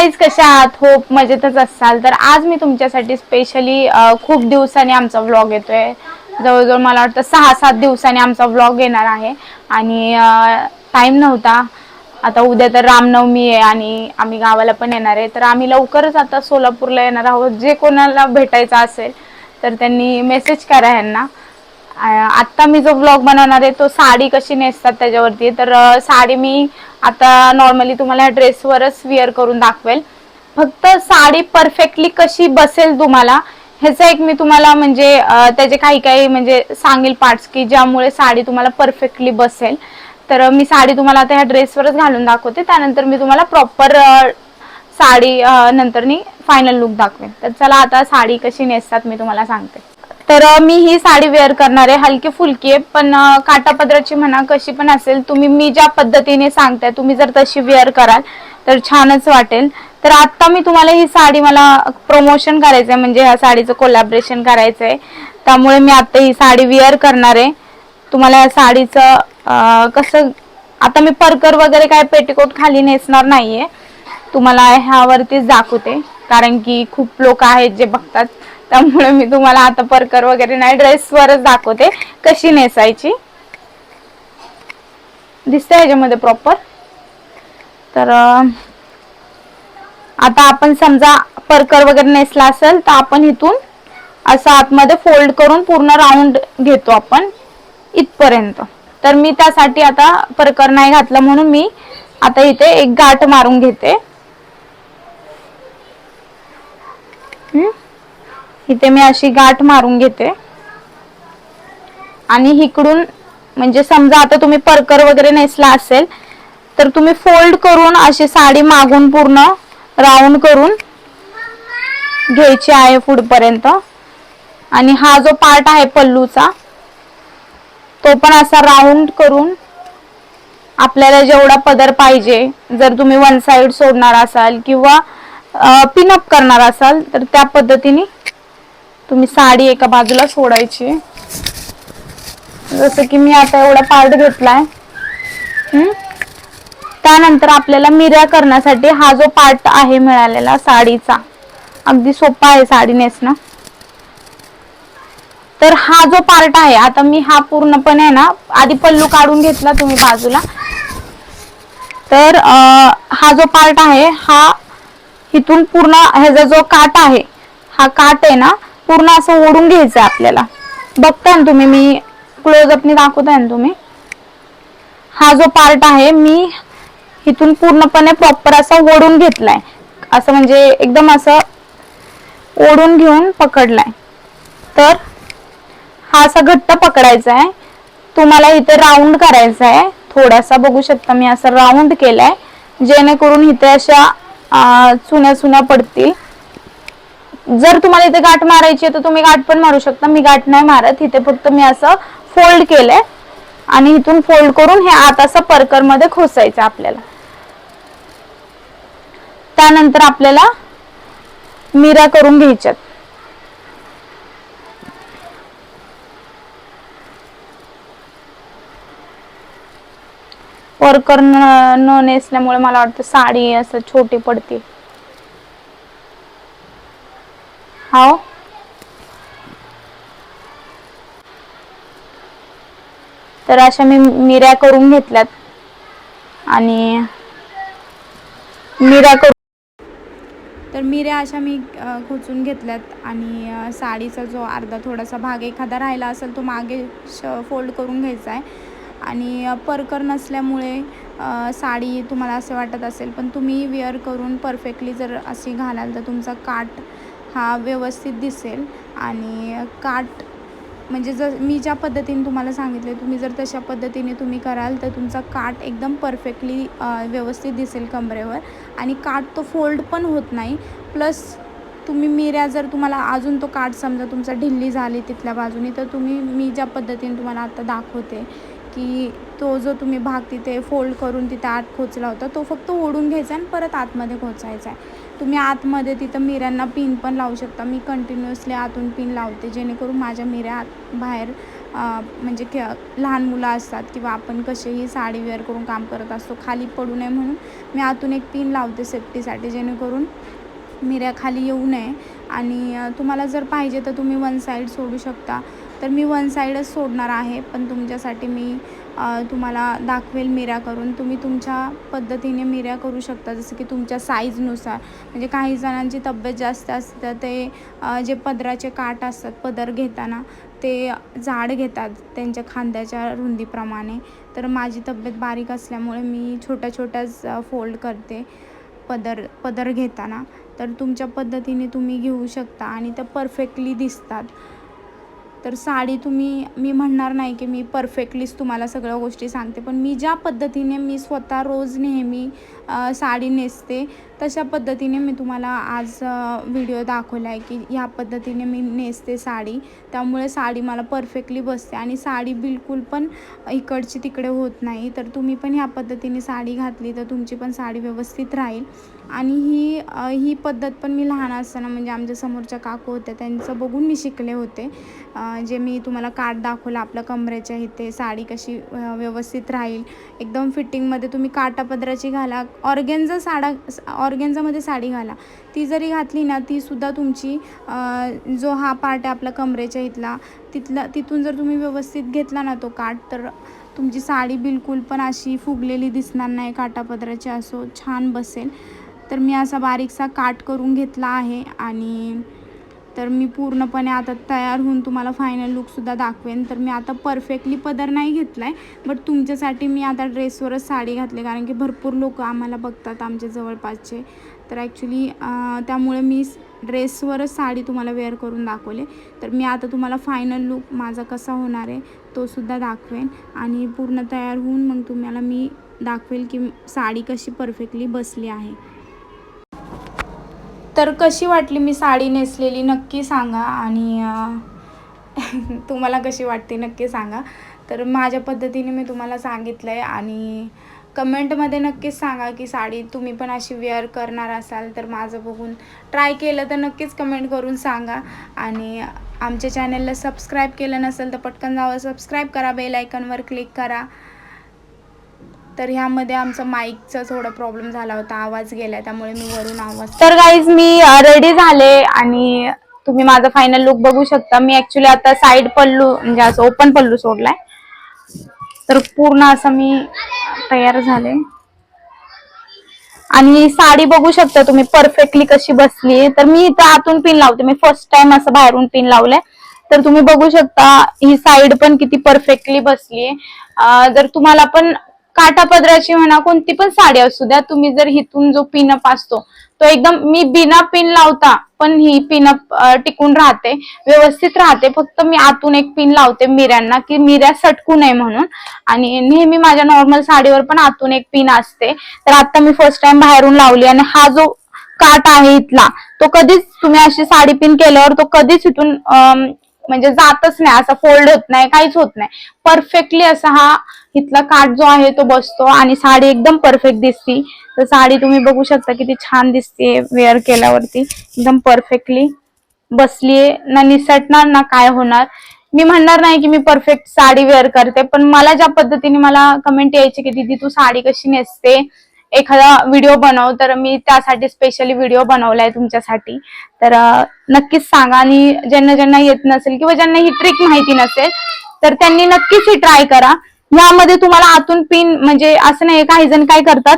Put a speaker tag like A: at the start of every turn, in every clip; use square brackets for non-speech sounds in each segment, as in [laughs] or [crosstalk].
A: Guys कशा आहात? Hope मजेतच असाल. तर आज मी तुमच्यासाठी स्पेशली खूप दिवसांनी आमचा व्लॉग येतोय. जवळजवळ मला वाटतं सहा सात दिवसांनी आमचा व्लॉग येणार आहे. आणि टाईम नव्हता. आता उद्या तर रामनवमी आहे आणि आम्ही गावाला पण येणार आहे. तर आम्ही लवकरच आता सोलापूरला येणार आहोत. जे कोणाला भेटायचं असेल तर त्यांनी मेसेज करा यांना आत्ता मी जो ब्लॉग बनवणार आहे तो साडी कशी नेसतात त्याच्यावरती तर साडी मी आता नॉर्मली तुम्हाला ह्या ड्रेसवरच विअर करून दाखवेल. फक्त साडी परफेक्टली कशी बसेल तुम्हाला ह्याचा एक मी तुम्हाला म्हणजे त्याचे काही काही म्हणजे सांगेल पार्ट्स की ज्यामुळे साडी तुम्हाला परफेक्टली बसेल. तर मी साडी तुम्हाला आता ह्या ड्रेसवरच घालून दाखवते. त्यानंतर मी तुम्हाला प्रॉपर साडी नंतरनी फायनल लुक दाखवेन. तर चला आता साडी कशी नेसतात मी तुम्हाला सांगते. तर मी ही साडी वेअर करणार आहे हलकी फुलकी आहे. पण काटापदराची म्हणा कशी पण असेल तुम्ही मी ज्या पद्धतीने सांगताय तुम्ही जर तशी वेअर कराल तर छानच वाटेल. तर आत्ता मी तुम्हाला ही साडी मला प्रमोशन करायचंय म्हणजे ह्या साडीचं कोलॅबरेशन करायचंय. त्यामुळे मी आता ही साडी वेअर करणार आहे. तुम्हाला या साडीचं कसं आता मी परकर वगैरे काय पेटीकोट खाली नेसणार नाहीये. तुम्हाला ह्यावरतीच दाखवते कारण की खूप लोक आहेत जे बघतात. त्यामुळे मी तुम्हाला आता परकर वगैरे नाही ड्रेसवरच दाखवते. कशी नेसायची? दिसते ह्याच्यामध्ये प्रॉपर तर आता आपण समजा परकर वगैरे नेसला असेल तर आपण इथून असं आतमध्ये फोल्ड करून पूर्ण राऊंड घेतो आपण इथपर्यंत. तर मी त्यासाठी आता परकर नाही घातलं म्हणून मी आता इथे एक गाठ मारून घेते. हम्म? इथे मी अशी गाठ मारून घेते. आणि इकडून म्हणजे समजा आता तुम्ही परकर वगैरे नेसला असेल तर तुम्ही फोल्ड करून अशी साडी मागून पूर्ण राऊंड करून घ्यायची आहे पुढपर्यंत. आणि हा जो पार्ट आहे पल्लूचा तो पण असा राऊंड करून आपल्याला जेवढा पदर पाहिजे जर तुम्ही वन साइड सोडणार असाल किंवा पिनअप करणार असाल तर त्या पद्धतीने तुम्ही साडी एका बाजूला सोडायची. जसं की मी आता एवढा पार्ट घेतलाय. त्यानंतर आपल्याला मिऱ्या करण्यासाठी हा जो पार्ट आहे मिळालेला साडीचा अगदी सोपा आहे साडी नेसणं. तर हा जो पार्ट आहे आता मी हा पूर्णपणे आहे ना आधी पल्लू काढून घेतला तुम्ही बाजूला. तर हा जो पार्ट आहे हा इथून पूर्ण ह्याचा जो काट आहे हा काट आहे ना पूर्ण असं ओढून घ्यायचं आहे आपल्याला. बघताय ना तुम्ही मी क्लोजअपने दाखवताय ना तुम्ही. हा जो पार्ट आहे मी इथून पूर्णपणे प्रॉपर असा ओढून घेतलाय. असं म्हणजे एकदम असं ओढून घेऊन पकडलाय. तर हा असा घट्ट पकडायचा आहे. तुम्हाला इथे राऊंड करायचा आहे. थोडासा बघू शकता मी असं राऊंड केलाय. जेणेकरून इथे अशा चुन्या चुन्या पडतील. जर तुम्हाला इथे गाठ मारायची आहे तर तुम्ही गाठ पण मारू शकता. मी गाठ नाही मारत. इथे फक्त मी असं फोल्ड केलंय. आणि इथून फोल्ड करून हे आत असं परकरमध्ये खोसायचं आपल्याला. त्यानंतर आपल्याला मिरा करून घ्यायच्यात. परकर न नेसल्यामुळे मला वाटतं साडी असं छोटी पडते. हो तर अशा मी मिऱ्या करून घेतल्यात. आणि मिऱ्या करून तर मिऱ्या अशा मी खोचून घेतल्यात. आणि साडीचा जो अर्धा थोडासा भाग एखादा राहिला असेल तो मागे श फोल्ड करून घ्यायचा आहे. आणि परकर नसल्यामुळे साडी तुम्हाला असे वाटत असेल पण तुम्ही वेअर करून परफेक्टली जर अशी घालाल तर तुमचा काट हा व्यवस्थित दिसेल. आणि काट म्हणजे जर मी ज्या पद्धतीने तुम्हाला सांगितले तुम्ही जर तशा पद्धतीने तुम्ही कराल तर तुमचा काट एकदम परफेक्टली व्यवस्थित दिसेल कमरेवर. आणि काट तो फोल्ड पण होत नाही. प्लस तुम्ही मिऱ्या जर तुम्हाला अजून तो काट समजा तुमचा ढिल्ली झाली तिथल्या बाजूने तर तुम्ही मी ज्या पद्धतीने तुम्हाला आता दाखवते की तो जो तुम्ही भाग तिथे फोल्ड करून तिथे आत खोचला होता तो फक्त ओढून घ्यायचा आणि परत आतमध्ये खोचायचा आहे. तुम्ही आतमध्ये तिथं मिऱ्यांना पिन पण लावू शकता. मी कंटिन्युअसली आतून पिन लावते जेणेकरून माझ्या मिऱ्या आत बाहेर म्हणजे खे लहान मुलं असतात किंवा आपण कसेही साडी वेअर करून काम करत असतो खाली पडू नये म्हणून मी आतून एक पिन लावते सेफ्टीसाठी जेणेकरून मिऱ्या खाली येऊ नये. आणि तुम्हाला जर पाहिजे तर तुम्ही वन साईड सोडू शकता. तर मी वन साईडच सोडणार आहे पण तुमच्यासाठी मी तुम्हाला दाखवेल मिऱ्या करून. तुम्ही तुमच्या पद्धतीने मिऱ्या करू शकता जसं की तुमच्या साईजनुसार म्हणजे काही जणांची तब्येत जास्त असते तर ते जे पदराचे काठ असतात पदर घेताना ते जाड घेतात त्यांच्या खांद्याच्या रुंदीप्रमाणे. तर माझी तब्येत बारीक असल्यामुळे मी छोट्या छोट्याच फोल्ड करते पदर पदर घेताना. तर तुमच्या पद्धतीने तुम्ही घेऊ शकता आणि त्या परफेक्टली दिसतात. तर साडी तुम्ही मी म्हणणार नाही की मी परफेक्टलीच तुम्हाला सगळ्या गोष्टी सांगते पण मी ज्या पद्धतीने मी स्वतः रोज नेहमी साडी नेसते तशा पद्धतीने मी तुम्हाला आज व्हिडिओ दाखवला आहे की ह्या पद्धतीने मी नेसते साडी. त्यामुळे साडी मला परफेक्टली बसते आणि साडी बिलकुल पण इकडची तिकडे होत नाही. तर तुम्ही पण ह्या पद्धतीने साडी घातली तर तुमची पण साडी व्यवस्थित राहील. आणि ही ही पद्धत पण मी लहान असताना म्हणजे आमच्या समोरच्या काकू होत्या त्यांचं बघून मी शिकले होते. जे मी तुम्हाला कार्ड दाखवलं आपल्या कमरेच्या इथे साडी कशी व्यवस्थित राहील. एकदम फिटिंगमध्ये तुम्ही काटापदराची घाला. ऑर्गेन्झा साडा ऑर्गेन्झामध्ये साडी घाला. ती जरी घातली ना तीसुद्धा तुमची जो हा पार्ट आहे आपला कमरेच्या इथला तिथला तिथून जर तुम्ही व्यवस्थित घेतला ना तो काठ तर तुमची साडी बिलकुल पण अशी फुगलेली दिसणार नाही काटापदराची. असो छान बसेल. तर मी असा बारीकसा काट करून घेतला आहे आणि तर मी पूर्णपणे आता तयार होऊन तुम्हाला फायनल लुकसुद्धा दाखवेन. तर मी आता परफेक्टली पदर नाही घेतला आहे बट तुमच्यासाठी मी आता ड्रेसवरच साडी घातली कारण की भरपूर लोक आम्हाला बघतात आमच्या जवळपासचे. तर ॲक्च्युली त्यामुळे मी ड्रेसवरच साडी तुम्हाला वेअर करून दाखवले. तर मी आता तुम्हाला फायनल लुक माझा कसा होणार आहे तोसुद्धा दाखवेन. आणि पूर्ण तयार होऊन मग तुम्हाला मी दाखवेल की साडी कशी परफेक्टली बसली आहे. तर कशी वाटली मी साडी नेसलेली नक्की सांगा आणि [laughs] तुम्हाला कशी वाटते नक्की सांगा. तर माझ्या पद्धतीने मी तुम्हाला सांगितलं आहे आणि कमेंटमध्ये नक्कीच सांगा की साडी तुम्ही पण अशी वेअर करणार असाल तर माझं बघून ट्राय केलं तर नक्कीच कमेंट करून सांगा. आणि आमच्या चॅनलला सबस्क्राईब केलं नसेल तर पटकन जावं सबस्क्राईब करा बेल आयकनवर क्लिक करा. तर ह्यामध्ये आमचा माईकचा थोडा प्रॉब्लेम झाला होता आवाज गेला त्यामुळे मी वरून आवाज तर गाईज मी रेडी झाले आणि तुम्ही माझा फायनल लुक बघू शकता. मी ऍक्च्युली आता साईड पल्लू म्हणजे असं ओपन पल्लू सोडलाय. तर पूर्ण असं मी तयार झाले. आणि साडी बघू शकता तुम्ही परफेक्टली कशी बसली तर मी इथं आतून पिन लावते. मी फर्स्ट टाइम असं बाहेरून पिन लावलंय. तर तुम्ही बघू शकता ही साईड पण किती परफेक्टली बसली जर तुम्हाला पण काठापदराची म्हणा कोणती पण साडी असू द्या तुम्ही जर हिथून जो पिनअप असतो तो एकदम मी बिना पिन लावता पण ही पिनअप टिकून राहते व्यवस्थित राहते. फक्त मी आतून एक पिन लावते मिऱ्यांना की मिऱ्या सटकू नये म्हणून. आणि नेहमी माझ्या नॉर्मल साडीवर पण आतून एक पिन असते. तर आता मी फर्स्ट टाइम बाहेरून लावली आणि हा जो काट आहे इथला तो कधीच तुम्ही अशी साडी पिन केल्यावर तो कधीच इथून म्हणजे जातच नाही. असा फोल्ड होत नाही काहीच होत नाही. परफेक्टली असा हा इथला काठ जो आहे तो बसतो आणि साडी एकदम परफेक्ट दिसती. तर साडी तुम्ही बघू शकता किती छान दिसते वेअर केल्यावरती. एकदम परफेक्टली बसलीये. ना निसटणार ना काय होणार. मी म्हणणार नाही की मी परफेक्ट साडी वेअर करते पण मला ज्या पद्धतीने मला कमेंट यायची की दीदी तू साडी कशी नेसते? एखादा व्हिडिओ बनव. तर मी त्यासाठी स्पेशली व्हिडिओ बनवलाय तुमच्यासाठी. तर नक्कीच सांगा. आणि ज्यांना ज्यांना येत नसेल किंवा ज्यांना ही ट्रिक माहिती नसेल तर त्यांनी नक्कीच ही ट्राय करा. यामध्ये तुम्हाला आतून पिन म्हणजे असं नाही काही जण काय करतात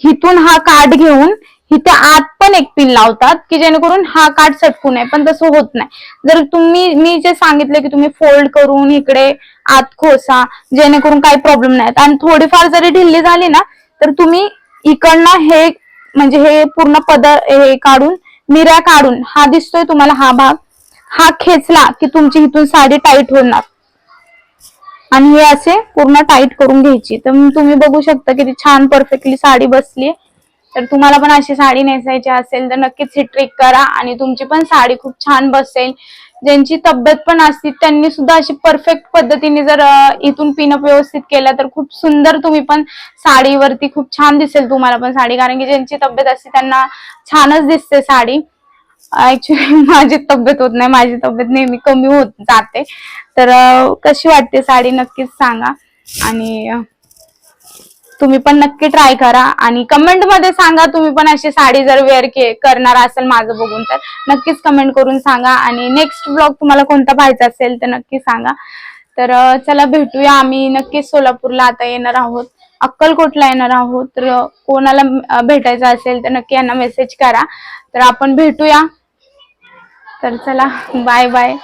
A: हिथून हा कार्ड घेऊन इथे आत पण एक पिन लावतात की जेणेकरून हा कार्ड सटकू नये. पण तसं होत नाही. जर तुम्ही मी जे सांगितलं की तुम्ही फोल्ड करून इकडे आत खोसा जेणेकरून काही प्रॉब्लेम नाही. आणि थोडीफार जरी ढिल्ली झाली ना तर तुम्ही इकडनं हे म्हणजे हे पूर्ण पदर हे काढून मिऱ्या काढून हा दिसतोय तुम्हाला हा भाग. हा खेचला की तुमची इथून साडी टाईट होणार. आणि हे असे पूर्ण टाईट करून घ्यायची. तर तुम्ही बघू शकता किती छान परफेक्टली साडी बसली तर तुम्हाला पण अशी साडी नेसायची असेल तर नक्कीच ही ट्रिक करा आणि तुमची पण साडी खूप छान बसेल. ज्यांची तब्येत पण असते त्यांनी सुद्धा अशी परफेक्ट पद्धतीने जर इथून पिनअप व्यवस्थित केला तर खूप सुंदर तुम्ही पण साडीवरती खूप छान दिसेल तुम्हाला पण साडी. कारण की ज्यांची तब्येत असते त्यांना छानच दिसते साडी. ऍक्च्युली [laughs] माझी तब्येत होत नाही माझी तब्येत नेहमी कमी होत जाते. तर कशी वाटते साडी नक्कीच सांगा. आणि तुम्ही पण नक्की ट्राय करा. आणि कमेंटमध्ये सांगा तुम्ही पण अशी साडी जर वेअर करणार असेल माझं बघून तर. नक्कीच कमेंट करून सांगा. आणि नेक्स्ट ब्लॉग तुम्हाला कोणता पाहायचा असेल तर नक्की सांगा. तर चला भेटूया आम्ही नक्कीच सोलापूरला. आता येणार आहोत. अक्कलकोटला येणार आहोत. तर कोणाला भेटायचं असेल तर नक्की यांना मेसेज करा. तर आपण भेटूया. तर चला बाय बाय